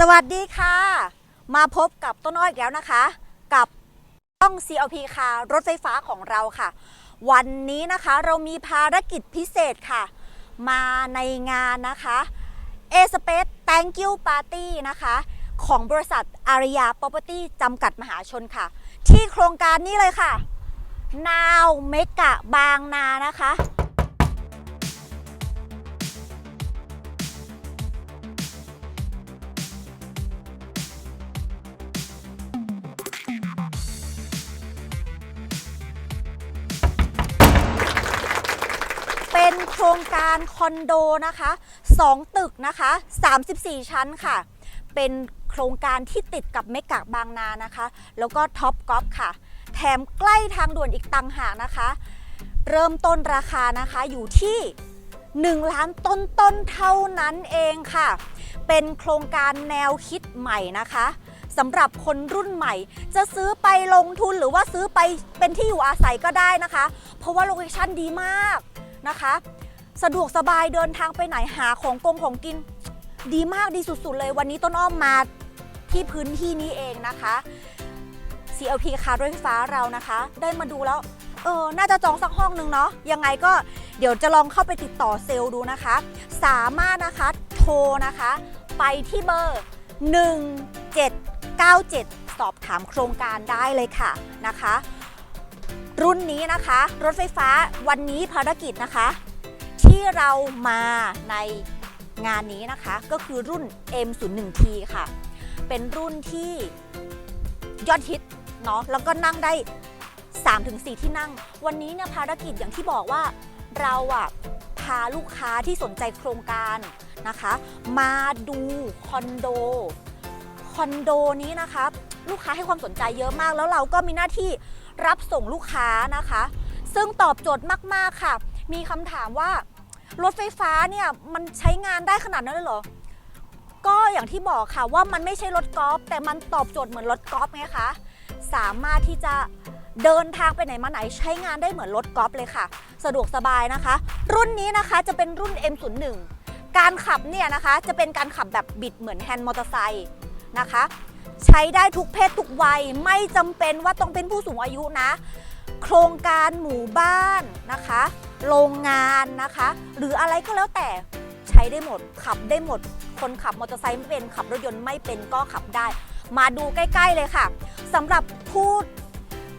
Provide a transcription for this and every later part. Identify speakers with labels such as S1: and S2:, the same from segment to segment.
S1: สวัสดีค่ะ มาพบกับต้นอ้อยอีกแล้วนะคะ กับช่อง CLP ค่ะ รถไฟฟ้าของเราค่ะ วันนี้นะคะเรามีภารกิจพิเศษค่ะ มาในงานนะคะ a Space Thank You Party นะคะ ของบริษัทอารยา Property จำกัดมหาชนค่ะ ที่โครงการนี้เลยค่ะ นาวเมกะบางนานะคะ เป็นโครงการคอนโดนะคะ2ตึกนะคะ 34 ชั้นค่ะ เป็นโครงการที่ติดกับเมกะบางนานะคะ แล้วก็ท็อปกอล์ฟค่ะ แถมใกล้ทางด่วนอีกตังหากนะคะ เริ่มต้นราคานะคะอยู่ที่1ล้านต้นต้นเท่านั้นเองค่ะ เป็นโครงการแนวคิดใหม่นะคะสำหรับคนรุ่นใหม่ จะซื้อไปลงทุนหรือว่าซื้อไปเป็นที่อยู่อาศัยก็ได้นะคะ เพราะว่าโลเคชั่นดีมาก นะคะ สะดวกสบายเดินทางไปไหนหาของกงของกิน ดีมากดีสุดๆเลย วันนี้ต้นอ้อมมาที่พื้นที่นี้เองนะคะ CLP คารถไฟฟ้าเรานะคะ ได้มาดูแล้วเออน่าจะจองสักห้องนึงเนาะยังไงก็เดี๋ยวจะลองเข้าไปติดต่อเซลล์ดูนะคะ สามารถนะคะโทรนะคะ ไปที่เบอร์ 1797 สอบถามโครงการได้เลยค่ะนะคะ รุ่นนี้นะคะ รถไฟฟ้าวันนี้ภารกิจนะคะ ที่เรามาในงานนี้นะคะ ก็คือรุ่น M01T ค่ะ เป็นรุ่นที่ยอดฮิตเนาะแล้วก็นั่งได้ 3-4 ที่นั่ง วันนี้เนี่ยภารกิจอย่างที่บอกว่าเราอะพาลูกค้าที่สนใจโครงการนะคะ มาดูคอนโดคอนโดนี้นะคะ ลูกค้าให้ความสนใจเยอะมากแล้วเราก็มีหน้าที่ รับส่งลูกค้านะคะ ซึ่งตอบโจทย์มากๆค่ะ มีคำถามว่ารถไฟฟ้าเนี่ยมันใช้งานได้ขนาดนั้นเลยเหรอ ก็อย่างที่บอกค่ะว่ามันไม่ใช่รถกอล์ฟแต่มันตอบโจทย์เหมือนรถกอล์ฟไงคะ สามารถที่จะเดินทางไปไหนมาไหนใช้งานได้เหมือนรถกอล์ฟเลยค่ะ สะดวกสบายนะคะ รุ่นนี้นะคะจะเป็นรุ่น M01 การขับเนี่ยนะคะจะเป็นการขับแบบบิดเหมือนแฮนด์มอเตอร์ไซค์นะคะ ใช้ได้ทุกเพศทุกวัย ไม่จำเป็นว่าต้องเป็นผู้สูงอายุนะ โครงการหมู่บ้านนะคะ โรงงานนะคะ หรืออะไรก็แล้วแต่ใช้ได้หมด ขับได้หมด คนขับมอเตอร์ไซค์ไม่เป็นขับรถยนต์ไม่เป็นก็ขับได้ มาดูใกล้ ๆเลยค่ะสำหรับผู้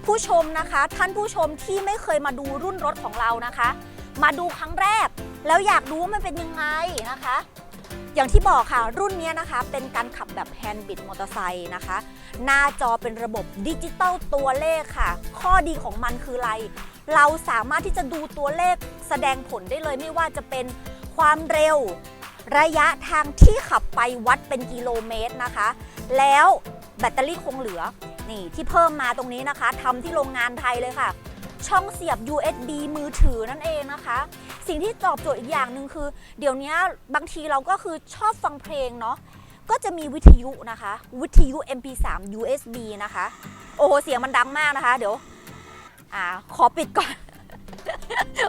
S1: ผู้ชมนะคะ ท่านผู้ชมที่ไม่เคยมาดูรุ่นรถของเรานะคะ มาดูครั้งแรก แล้วอยากรู้ว่ามันเป็นยังไงนะคะ อย่างที่บอกค่ะรุ่นนี้นะคะเป็นการขับแบบแฮนด์บิดมอเตอร์ไซค์นะคะ หน้าจอเป็นระบบดิจิตอลตัวเลขค่ะ ข้อดีของมันคืออะไร เราสามารถที่จะดูตัวเลขแสดงผลได้เลยไม่ว่าจะเป็นความเร็ว ระยะทางที่ขับไปวัดเป็นกิโลเมตรนะคะ แล้วแบตเตอรี่คงเหลือนี่ที่เพิ่มมาตรงนี้นะคะทำที่โรงงานไทยเลยค่ะ ช่องเสียบ USB มือถือนั่นเองนะคะ สิ่งที่ตอบโจทย์อีกอย่างหนึ่งคือ เดี๋ยวนี้บางทีเราก็คือชอบฟังเพลงเนาะก็จะมีวิทยุนะคะ วิทยุ MP3 USB นะคะ โอ้โห เสียงมันดังมากนะคะ เดี๋ยว อ่า ขอปิดก่อน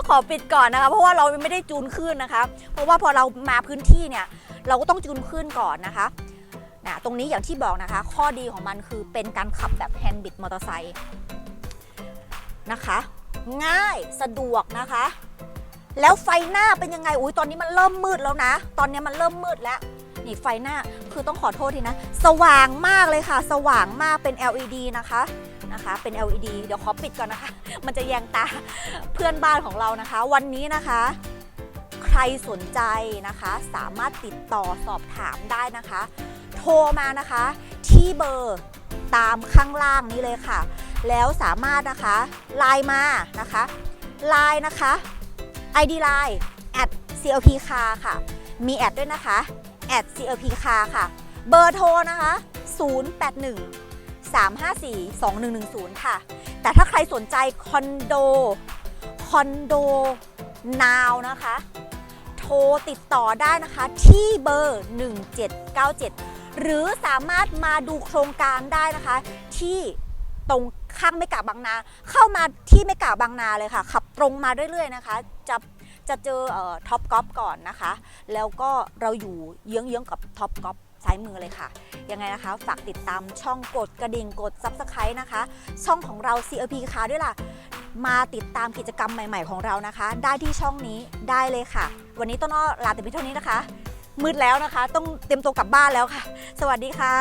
S1: ขอปิดก่อนนะคะ เพราะว่าเราไม่ได้จูนขึ้นนะคะ เพราะว่าพอเรามาพื้นที่เนี่ย เราก็ต้องจูนขึ้นก่อนนะคะนะตรงนี้อย่างที่บอกนะคะ ข้อดีของมันคือเป็นการขับแบบแฮนด์บิดมอเตอร์ไซค์ นะคะ ง่ายสะดวกนะคะ แล้วไฟหน้าเป็นยังไงอุ้ยตอนนี้มันเริ่มมืดแล้วนะ ตอนนี้มันเริ่มมืดแล้วนี่ไฟหน้าคือต้องขอโทษทีนะ สว่างมากเลยค่ะ สว่างมากเป็น LED นะคะนะคะเป็น LED เดี๋ยวขอปิดก่อนนะคะ มันจะแยงตาเพื่อนบ้านของเรานะคะ วันนี้นะคะ ใครสนใจนะคะ สามารถติดต่อสอบถามได้นะคะ โทรมานะคะ ที่เบอร์ตามข้างล่างนี้เลยค่ะ แล้วสามารถนะคะไลน์มานะคะไลน์นะคะ ID Line at CLP Car ค่ะ มีแอดด้วยนะคะ at CLP Car ค่ะ เบอร์โทรนะคะ 081 354 2110 ค่ะ แต่ถ้าใครสนใจคอนโด คอนโดนาวนะคะ โทรติดต่อได้นะคะที่เบอร์ 1797 หรือสามารถมาดูโครงการได้นะคะ ที่ตรง ข้างไม่กาบางนา เข้ามาที่ไม่กาบางนาเลยค่ะ ขับตรงมาเรื่อยๆนะคะ จะจะเจอท็อปกอล์ฟก่อนนะคะ แล้วก็เราอยู่เยื้องๆกับท็อปกอล์ฟซ้ายมือเลยค่ะ ยังไงนะคะ ฝากติดตามช่องกดกระดิ่งกด Subscribe นะคะ ช่องของเรา CLP ค่ะด้วยล่ะ มาติดตามกิจกรรมใหม่ ๆ ของเรานะคะ ได้ที่ช่องนี้ได้เลยค่ะ วันนี้ต้นอ้อลาแต่เพียงเท่านี้นะคะ มืดแล้วนะคะ ต้องเตรียมตัวกลับบ้านแล้วค่ะ สวัสดีค่ะ